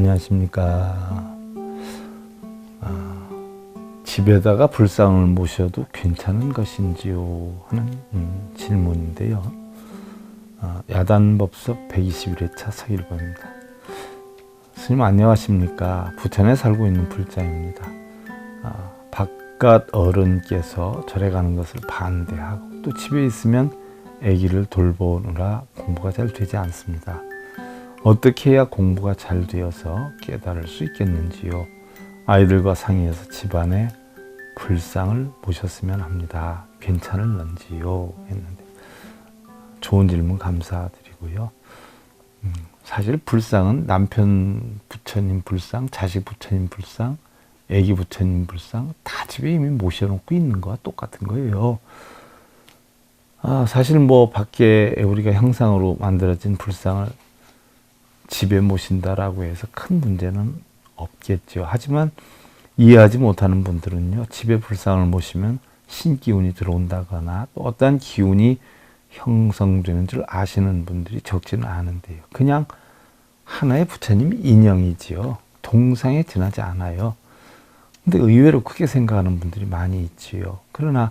안녕하십니까. 아, 집에다가 불상을 모셔도 괜찮은 것인지요? 하는 음, 질문인데요. 아, 야단법석 121회차 서일범입니다. 스님 안녕하십니까. 부천에 살고 있는 불자입니다. 아, 바깥 어른께서 절에 가는 것을 반대하고 또 집에 있으면 아기를 돌보느라 공부가 잘 되지 않습니다. 어떻게 해야 공부가 잘 되어서 깨달을 수 있겠는지요. 아이들과 상의해서 집안에 불상을 모셨으면 합니다. 괜찮을런지요? 했는데 좋은 질문 감사드리고요. 음, 사실 불상은 남편 부처님 불상, 자식 부처님 불상, 애기 부처님 불상 다 집에 이미 모셔놓고 있는 거와 똑같은 거예요. 아, 사실 뭐 밖에 우리가 형상으로 만들어진 불상을 집에 모신다라고 해서 큰 문제는 없겠죠. 하지만 이해하지 못하는 분들은요, 집에 불상을 모시면 신기운이 들어온다거나 또 어떠한 기운이 형성되는 줄 아시는 분들이 적지는 않은데요. 그냥 하나의 부처님 인형이지요. 동상에 지나지 않아요. 근데 의외로 크게 생각하는 분들이 많이 있지요. 그러나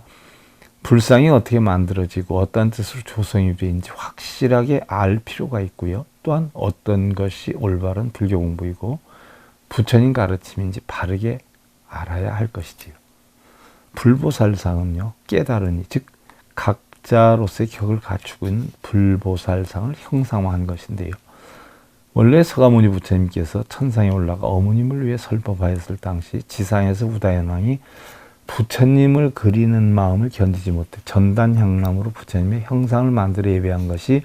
불상이 어떻게 만들어지고 어떤 뜻으로 조성이 되는지 확실하게 알 필요가 있고요. 또한 어떤 것이 올바른 불교 공부이고 부처님 가르침인지 바르게 알아야 할 것이지요. 불보살상은요, 깨달으니, 즉, 각자로서의 격을 갖추고 있는 불보살상을 형상화한 것인데요. 원래 서가모니 부처님께서 천상에 올라가 어머님을 위해 설법하였을 당시 지상에서 우다현왕이 부처님을 그리는 마음을 견디지 못해 전단향람으로 부처님의 형상을 만들어 예배한 것이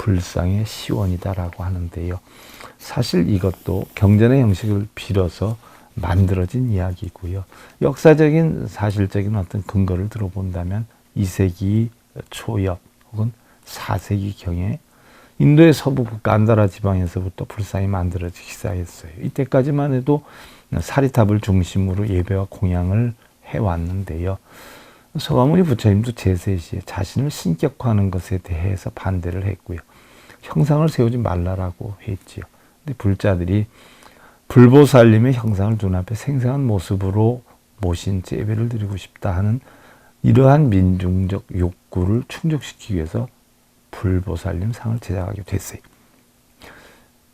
불상의 시원이다라고 하는데요. 사실 이것도 경전의 형식을 빌어서 만들어진 이야기고요. 역사적인 사실적인 어떤 근거를 들어본다면 2세기 초엽 혹은 4세기 경에 인도의 서부국 간다라 지방에서부터 불상이 만들어지기 시작했어요. 이때까지만 해도 사리탑을 중심으로 예배와 공양을 해왔는데요. 서가모니 부처님도 제세 시에 자신을 신격화하는 것에 대해서 반대를 했고요. 형상을 세우지 말라라고 했지요. 근데 불자들이 불보살님의 형상을 눈앞에 생생한 모습으로 모신 채 예배를 드리고 싶다 하는 이러한 민중적 욕구를 충족시키기 위해서 불보살님 상을 제작하게 됐어요.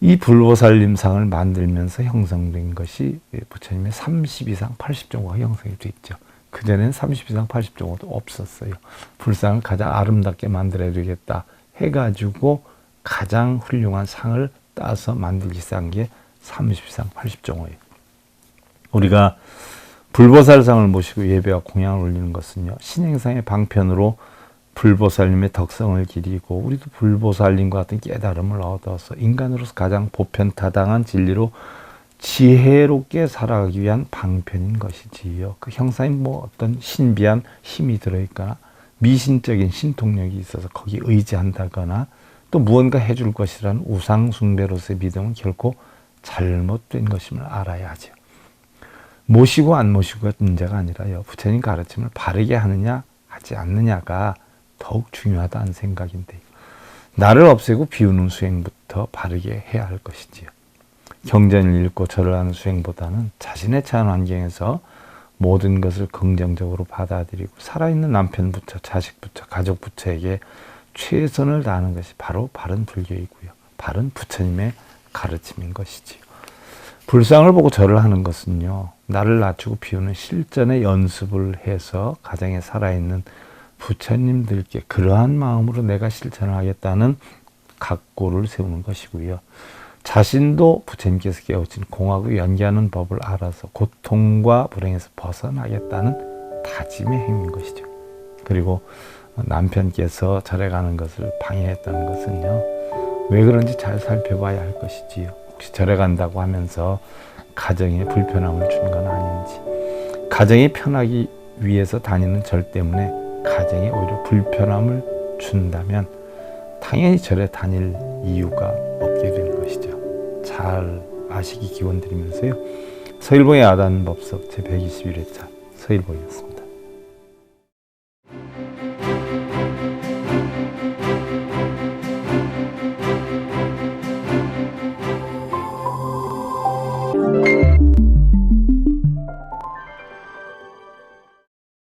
이 불보살님 상을 만들면서 형성된 것이 부처님의 32상 80종호가 형성이 됐죠. 그전엔 32상 80종호도 없었어요. 불상을 가장 아름답게 만들어야 되겠다 해가지고 가장 훌륭한 상을 따서 만들기 시작한 게 30상 80종호예요. 우리가 불보살상을 모시고 예배와 공양을 올리는 것은요. 신행상의 방편으로 불보살님의 덕성을 기리고 우리도 불보살님과 같은 깨달음을 얻어서 인간으로서 가장 보편타당한 진리로 지혜롭게 살아가기 위한 방편인 것이지요. 그 형상에 뭐 어떤 신비한 힘이 들어있거나 미신적인 신통력이 있어서 거기에 의지한다거나 또 무언가 해줄 것이라는 우상숭배로서의 믿음은 결코 잘못된 것임을 알아야 하죠. 모시고 안 모시고가 문제가 아니라요. 부처님 가르침을 바르게 하느냐 하지 않느냐가 더욱 중요하다는 생각인데요. 나를 없애고 비우는 수행부터 바르게 해야 할 것이지요. 경전을 읽고 절을 하는 수행보다는 자신의 처한 환경에서 모든 것을 긍정적으로 받아들이고 살아있는 남편 부처, 자식 부처, 가족 부처에게 최선을 다하는 것이 바로 바른 불교이고요. 바른 부처님의 가르침인 것이지요. 불상을 보고 절을 하는 것은요, 나를 낮추고 비우는 실전의 연습을 해서 가정에 살아있는 부처님들께 그러한 마음으로 내가 실천을 하겠다는 각고를 세우는 것이고요. 자신도 부처님께서 깨우친 공하고 연기하는 법을 알아서 고통과 불행에서 벗어나겠다는 다짐의 행위인 것이죠. 그리고 남편께서 절에 가는 것을 방해했다는 것은요. 왜 그런지 잘 살펴봐야 할 것이지요. 혹시 절에 간다고 하면서 가정에 불편함을 준 건 아닌지. 가정이 편하기 위해서 다니는 절 때문에 가정에 오히려 불편함을 준다면 당연히 절에 다닐 이유가 없게 되는 것이죠. 잘 아시기 기원 드리면서요. 서일봉의 아단 법석 제121회차 서일봉이었습니다.